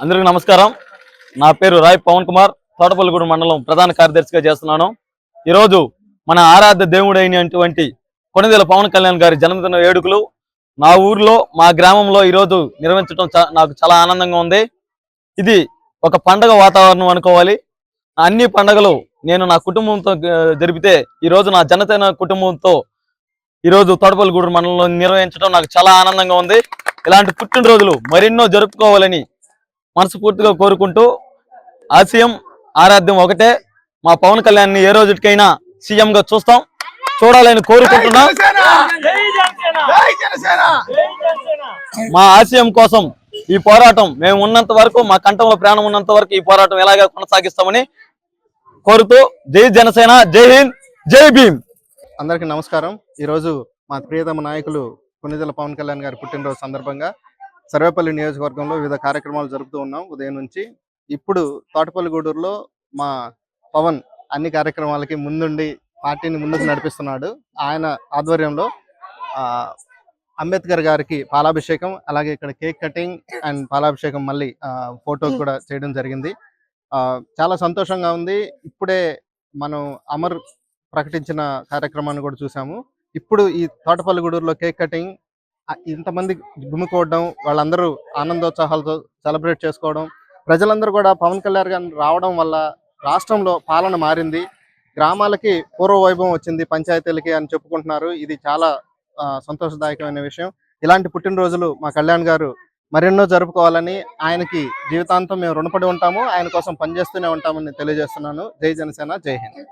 అందరికి నమస్కారం. నా పేరు రాయ్ పవన్ కుమార్ తోటపల్లిగూడెం మండలం ప్రధాన కార్యదర్శిగా చేస్తున్నాను. ఈరోజు మన ఆరాధ్య దేవుడైనటువంటి కొణిదెల పవన్ కళ్యాణ్ గారి జన్మదిన వేడుకలు నా ఊర్లో మా గ్రామంలో ఈరోజు నిర్వహించడం నాకు చాలా ఆనందంగా ఉంది. ఇది ఒక పండగ వాతావరణం అనుకోవాలి. అన్ని పండగలు నేను నా కుటుంబంతో జరిపితే ఈరోజు నా జనసేన కుటుంబంతో ఈరోజు తోటపల్లిగూడెం మండలంలో నిర్వహించడం నాకు చాలా ఆనందంగా ఉంది. ఇలాంటి పుట్టినరోజులు మరెన్నో జరుపుకోవాలని మనస్ఫూర్తిగా కోరుకుంటూ ఆశయం ఆరాధ్యం ఒకటే. మా పవన్ కళ్యాణ్ ఏ రోజుకైనా సీఎం గా చూస్తాం. చూడాలని కోరుకుంటున్నాం. జై జనసేన! మా ఆశయం కోసం ఈ పోరాటం మేము ఉన్నంత వరకు మా కంఠంలో ప్రాణం ఉన్నంత వరకు ఈ పోరాటం ఎలాగ కొనసాగిస్తామని కోరుతూ జై జనసేన జై హింద్ జై భీమ్. అందరికీ నమస్కారం. ఈరోజు మా ప్రియతమ నాయకులు కొన్నిదెల పవన్ కళ్యాణ్ గారి పుట్టినరోజు సందర్భంగా సర్వేపల్లి నియోజకవర్గంలో వివిధ కార్యక్రమాలు జరుపుతూ ఉన్నాం ఉదయం నుంచి. ఇప్పుడు తోటపల్లి గూడూరులో మా పవన్ అన్ని కార్యక్రమాలకి ముందుండి పార్టీని ముందుకు నడిపిస్తున్నాడు. ఆయన ఆధ్వర్యంలో ఆ, అంబేద్కర్ గారికి పాలాభిషేకం అలాగే ఇక్కడ కేక్ కటింగ్ అండ్ పాలాభిషేకం మళ్ళీ ఫోటో కూడా చేయడం జరిగింది. ఆ, చాలా సంతోషంగా ఉంది. ఇప్పుడే మనం అమర్ ప్రకటించిన కార్యక్రమాన్ని కూడా చూసాము. ఇప్పుడు ఈ తోటపల్లిగూడూరులో కేక్ కటింగ్ ఇంతమంది గుమికోవడం వాళ్ళందరూ ఆనందోత్సాహాలతో సెలబ్రేట్ చేసుకోవడం ప్రజలందరూ కూడా పవన్ కళ్యాణ్ గారు రావడం వల్ల రాష్ట్రంలో పాలన మారింది. గ్రామాలకి పూర్వ వైభవం వచ్చింది పంచాయతీలకి అని చెప్పుకుంటున్నారు. ఇది చాలా ఆ, సంతోషదాయకమైన విషయం. ఇలాంటి పుట్టినరోజులు మా కళ్యాణ్ గారు మరెన్నో జరుపుకోవాలని ఆయనకి జీవితాంతం మేము రుణపడి ఉంటాము. ఆయన కోసం పనిచేస్తూనే ఉంటామని తెలియజేస్తున్నాను. జై జనసేన జై హింద్.